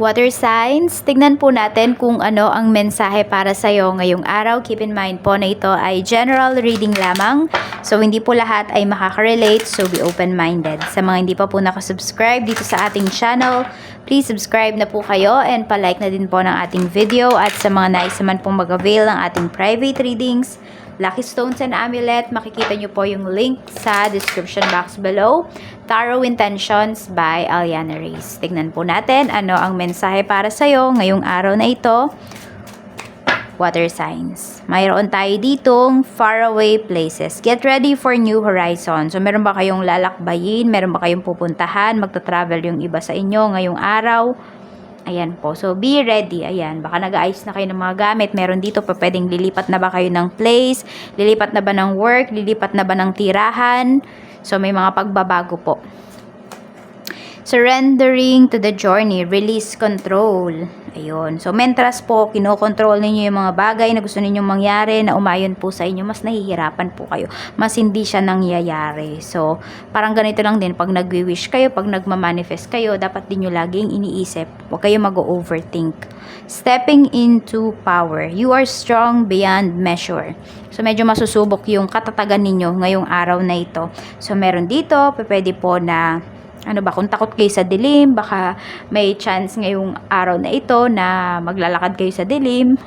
Water signs, tignan po natin kung ano ang mensahe para sa iyo ngayong araw. Keep in mind po na ito ay general reading lamang. So, hindi po lahat ay makaka-relate. So, be open-minded. Sa mga hindi pa po nakasubscribe dito sa ating channel, please subscribe na po kayo and palike na din po ng ating video. At sa mga nais naman pong mag-avail ng ating private readings, Lucky Stones and Amulet, makikita nyo po yung link sa description box below. Tarot Intentions by Aliana Reyes. Tignan po natin ano ang mensahe para sa'yo ngayong araw na ito. Water signs. Mayroon tayo ditong faraway places. Get ready for new horizons. So, meron ba kayong lalakbayin? Meron ba kayong pupuntahan? Magta-travel yung iba sa inyo ngayong araw? Ayan po. So, be ready. Ayan. Baka nag-aayos na kayo ng mga gamit. Meron dito pa pwedeng lilipat na ba kayo ng place? Lilipat na ba ng work? Lilipat na ba ng tirahan? So, may mga pagbabago po. Surrendering to the journey, release control. Ayun. So, mentras po, kinokontrol ninyo yung mga bagay na gusto ninyong mangyari na umayon po sa inyo, mas nahihirapan po kayo. Mas hindi siya nangyayari. So, parang ganito lang din, pag nagwi-wish kayo, pag nagmamanifest kayo, dapat din nyo laging iniisip. Huwag kayo mag-overthink. Stepping into power. You are strong beyond measure. So, medyo masusubok yung katatagan ninyo ngayong araw na ito. So, meron dito, pwede po na ano ba, kung takot kayo sa dilim, baka may chance ngayong araw na ito na maglalakad kayo sa dilim.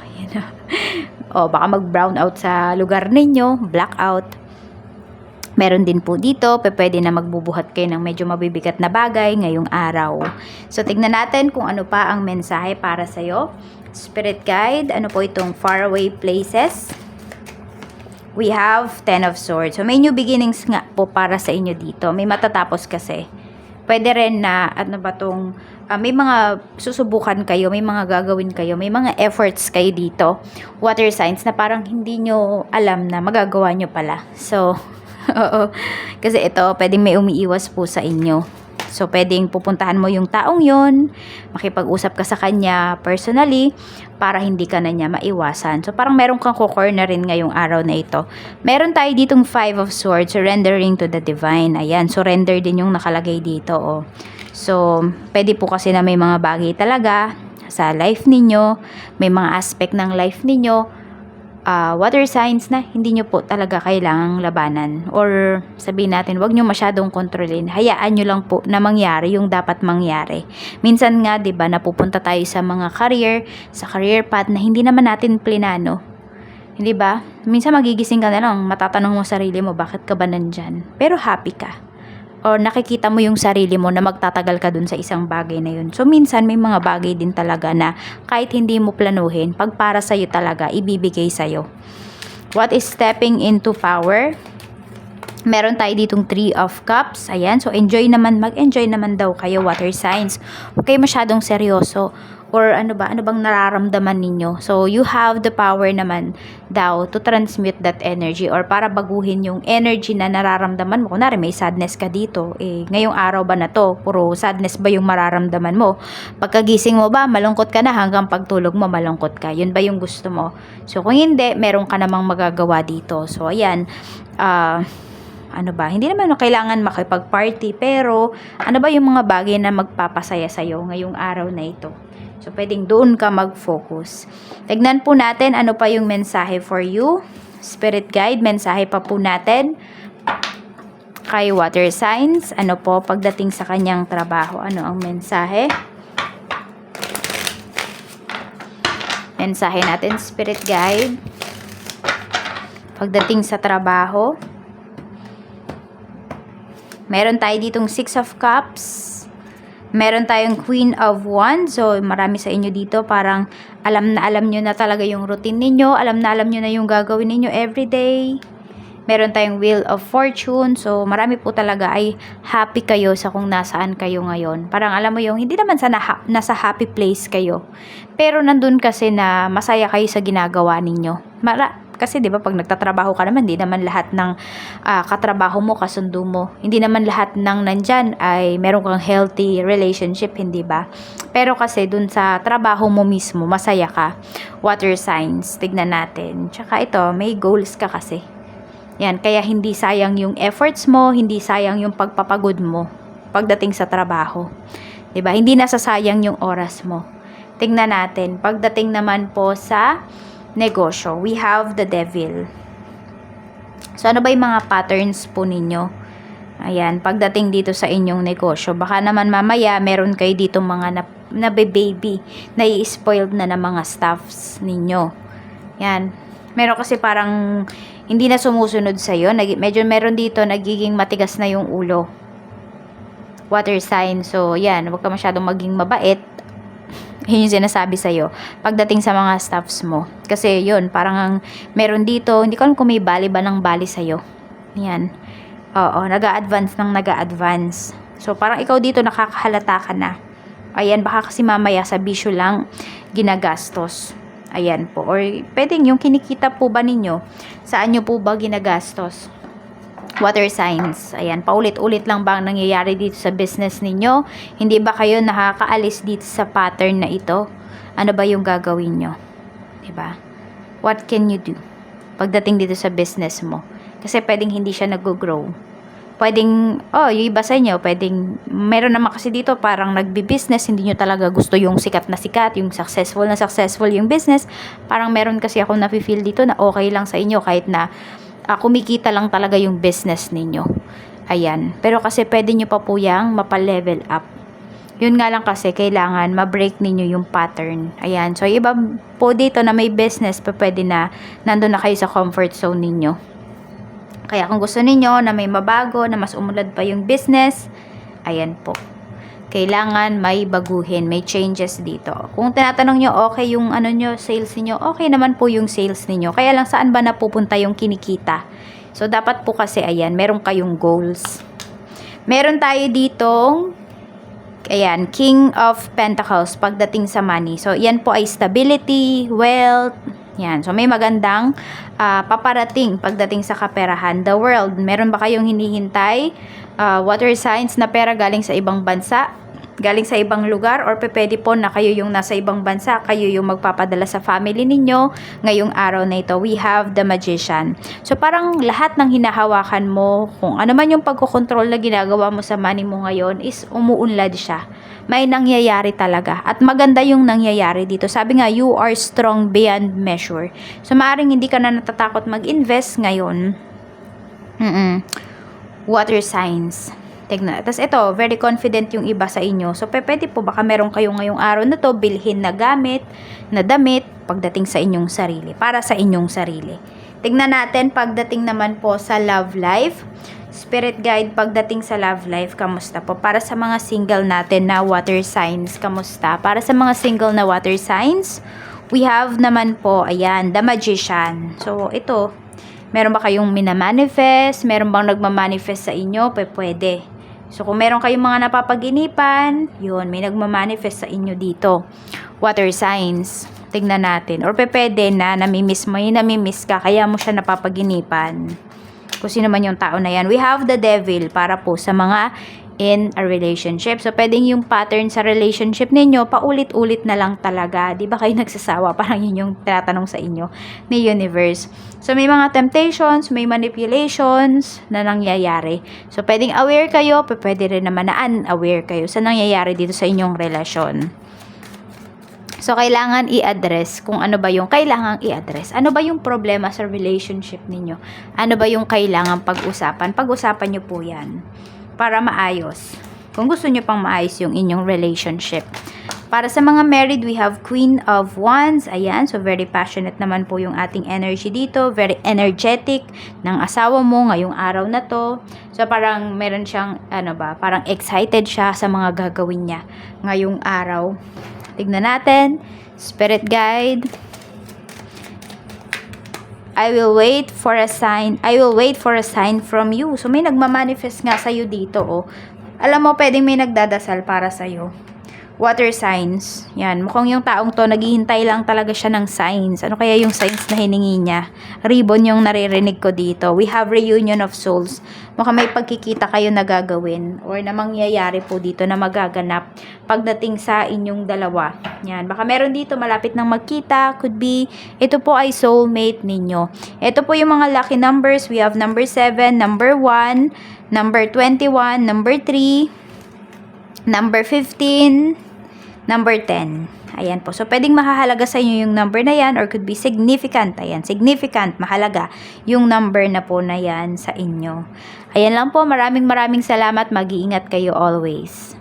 O baka mag-brown out sa lugar ninyo, blackout. Meron din po dito, pwede na magbubuhat kayo ng medyo mabibigat na bagay ngayong araw. So, tignan natin kung ano pa ang mensahe para sa'yo. Spirit guide, ano po itong faraway places? We have Ten of Swords. So, may new beginnings nga po para sa inyo dito. May matatapos kasi pwede rin na ano ba tong ah, may mga susubukan kayo, may mga gagawin kayo, may mga efforts kayo dito. Water signs na parang hindi nyo alam na magagawa nyo pala. So, oo. Kasi ito, pwedeng may umiiwas po sa inyo. So, pwedeng pupuntahan mo yung taong yon, makipag-usap ka sa kanya personally, para hindi ka na niya maiwasan. So, parang meron kang kukorner rin ngayong araw na ito. Meron tayo ditong Five of Swords, surrendering to the divine. Ayan, surrender din yung nakalagay dito. Oh. So, pwede po kasi na may mga bagay talaga sa life ninyo, may mga aspect ng life ninyo, ah, water signs na hindi nyo po talaga kailangang labanan. Or sabihin natin, wag nyo masyadong kontrolin. Hayaan nyo lang po na mangyari yung dapat mangyari. Minsan nga, di ba, napupunta tayo sa mga career, sa career path na hindi naman natin plinano. Hindi ba? Minsan magigising ka na lang, matatanong mo sarili mo, bakit ka ba nandyan? Pero happy ka. Or nakikita mo yung sarili mo na magtatagal ka dun sa isang bagay na yun. So, minsan may mga bagay din talaga na kahit hindi mo planuhin, pag para sa'yo talaga, ibibigay sa'yo. What is stepping into power? Meron tayo ditong Three of Cups. Ayan. So, enjoy naman. Mag-enjoy naman daw kayo, water signs. Huwag kayo masyadong seryoso. Or ano ba, ano bang nararamdaman ninyo? So, you have the power naman daw to transmute that energy or para baguhin yung energy na nararamdaman mo. Kunwari, may sadness ka dito. Eh, ngayong araw ba na to? Puro sadness ba yung mararamdaman mo? Pagkagising mo ba, malungkot ka na hanggang pagtulog mo, malungkot ka. Yun ba yung gusto mo? So, kung hindi, meron ka namang magagawa dito. So, ayan. Ah... ano ba, hindi naman kailangan makipag-party, pero ano ba yung mga bagay na magpapasaya sa'yo ngayong araw na ito? So, pwedeng doon ka mag-focus. Tignan po natin ano pa yung mensahe for you. Spirit guide, mensahe pa po natin kay water signs. Ano po pagdating sa kanyang trabaho? Ano ang mensahe? Mensahe natin, spirit guide. Pagdating sa trabaho. Meron tayo ditong Six of Cups. Meron tayong Queen of Wands. So, marami sa inyo dito parang alam na alam nyo na talaga yung routine ninyo. Alam na alam nyo na yung gagawin ninyo everyday. Meron tayong Wheel of Fortune. So, marami po talaga ay happy kayo sa kung nasaan kayo ngayon. Parang alam mo yung, hindi naman sa na, nasa happy place kayo. Pero nandun kasi na masaya kayo sa ginagawa ninyo. Mara, kasi 'di ba pag nagtatrabaho ka naman, hindi naman lahat ng ah, katrabaho mo kasundo mo. Hindi naman lahat ng nandyan ay meron kang healthy relationship, hindi ba? Pero kasi dun sa trabaho mo mismo, masaya ka. Water signs, tignan natin. Tsaka ito, may goals ka kasi. Yan, kaya hindi sayang yung efforts mo, hindi sayang yung pagpapagod mo pagdating sa trabaho. 'Di ba? Hindi nasasayang yung oras mo. Tingnan natin. Pagdating naman po sa negosyo, we have the devil. So, ano ba yung mga patterns po ninyo? Ayan, pagdating dito sa inyong negosyo, baka naman mamaya meron kayo dito mga na, baby, na spoiled na ng mga staffs ninyo. Yan. Meron kasi parang hindi na sumusunod sa'yo. Nag, medyo meron dito nagiging matigas na yung ulo. Water sign. So, yan. Huwag ka masyadong maging mabait. Yun yung sinasabi sa'yo. Pagdating sa mga staffs mo. Kasi yun, parang ang meron dito, hindi ko alam kung may bali ba ng bali sa'yo. Yan. Oo, nag-a-advance ng nag-a-advance. So, parang ikaw dito nakakahalata ka na. Ayan, baka kasi mamaya sa bisyo lang ginagastos. Ayan po. Or pwedeng yung kinikita po ba ninyo, saan nyo po ba ginagastos? Water signs. Ayan, paulit-ulit lang ba ang nangyayari dito sa business ninyo? Hindi ba kayo nakakaalis dito sa pattern na ito? Ano ba yung gagawin nyo? ba? What can you do? Pagdating dito sa business mo. Kasi pwedeng hindi siya nag-grow. Pwedeng, oh, yung iba sa inyo, pwedeng, meron naman kasi dito parang nagbi-business, hindi nyo talaga gusto yung sikat na sikat, yung successful na successful yung business. Parang meron kasi ako nafe-feel dito na okay lang sa inyo kahit na ah, kumikita lang talaga yung business ninyo. Ayan. Pero kasi pwede nyo pa po yung mapa-level up. Yun nga lang kasi, kailangan ma-break ninyo yung pattern. Ayan. So, iba po dito na may business, pa pwede na nandun na kayo sa comfort zone ninyo. Kaya kung gusto ninyo na may mabago, na mas umulad pa yung business, ayan po. Kailangan may baguhin, may changes dito. Kung tinatanong nyo, okay yung ano nyo, sales niyo okay naman po yung sales niyo Kaya lang saan ba napupunta yung kinikita? So, dapat po kasi, ayan, meron kayong goals. Meron tayo ditong Ayan, King of Pentacles pagdating sa money. So, yan po ay stability, wealth, yan. So, may magandang ah, paparating pagdating sa kaperahan. The world, meron ba kayong hinihintay? Ah, water signs na pera galing sa ibang bansa? Galing sa ibang lugar? Or pwede po na kayo yung nasa ibang bansa, kayo yung magpapadala sa family ninyo ngayong araw na ito. We have the magician. So, parang lahat ng hinahawakan mo, kung ano man yung pagkocontrol na ginagawa mo sa money mo ngayon, is umuunlad siya may nangyayari talaga. At maganda yung nangyayari dito. Sabi nga, you are strong beyond measure. So, maaaring hindi ka na natatakot mag-invest ngayon. Mm-mm. Water signs. Tignan. Tapos ito, very confident yung iba sa inyo. So, pwede po baka meron kayo ngayong araw na to, bilhin na gamit, na damit, pagdating sa inyong sarili. Para sa inyong sarili. Tignan natin pagdating naman po sa love life. Spirit guide pagdating sa love life, kamusta po? Para sa mga single natin na water signs, kamusta? Para sa mga single na water signs, we have naman po, ayan, the magician. So, ito, meron ba kayong minamanifest? Meron bang nagmamanifest sa inyo? Pe, pwede. So, kung meron kayong mga napapaginipan, yun, may nagmamanifest sa inyo dito. Water signs. Tignan natin. Or pe, pwede na namimiss mo, yung namimiss ka, kaya mo siya napapaginipan kung sino man yung tao na yan. We have the devil para po sa mga in a relationship. So, pwedeng yung pattern sa relationship ninyo, paulit-ulit na lang talaga. Di ba kayo nagsasawa? Parang yun yung tinatanong sa inyo ni universe. So, may mga temptations, may manipulations na nangyayari. So, pwedeng aware kayo, pwede rin naman na unaware kayo sa nangyayari dito sa inyong relasyon. So, kailangan i-address kung ano ba yung kailangang i-address. Ano ba yung problema sa relationship ninyo? Ano ba yung kailangan pag-usapan? Pag-usapan nyo po yan para maayos. Kung gusto nyo pang maayos yung inyong relationship. Para sa mga married, we have Queen of Wands. Ayan, so very passionate naman po yung ating energy dito. Very energetic ng asawa mo ngayong araw na to. So parang meron siyang, ano ba, parang excited siya sa mga gagawin niya ngayong araw. Tignan natin. Spirit guide. I will wait for a sign. I will wait for a sign from you. So, may nagmamanifest nga sa'yo dito, oh. Alam mo, pwedeng may nagdadasal para sa'yo. Water signs. Yan. Mukhang yung taong to, naghihintay lang talaga siya ng signs. Ano kaya yung signs na hiningi niya? Ribbon yung naririnig ko dito. We have reunion of souls. Mukhang may pagkikita kayo na gagawin or na mangyayari po dito na magaganap pagdating sa inyong dalawa. Yan. Baka meron dito malapit nang magkita. Could be, ito po ay soulmate ninyo. Ito po yung mga lucky numbers. We have number 7, number 1, number 21, number 3, number 15, number 10. Ayan po. So, pwedeng makahalaga sa inyo yung number na yan or could be significant. Ayan, significant, mahalaga yung number na po na yan sa inyo. Ayan lang po. Maraming maraming salamat. Mag-iingat kayo always.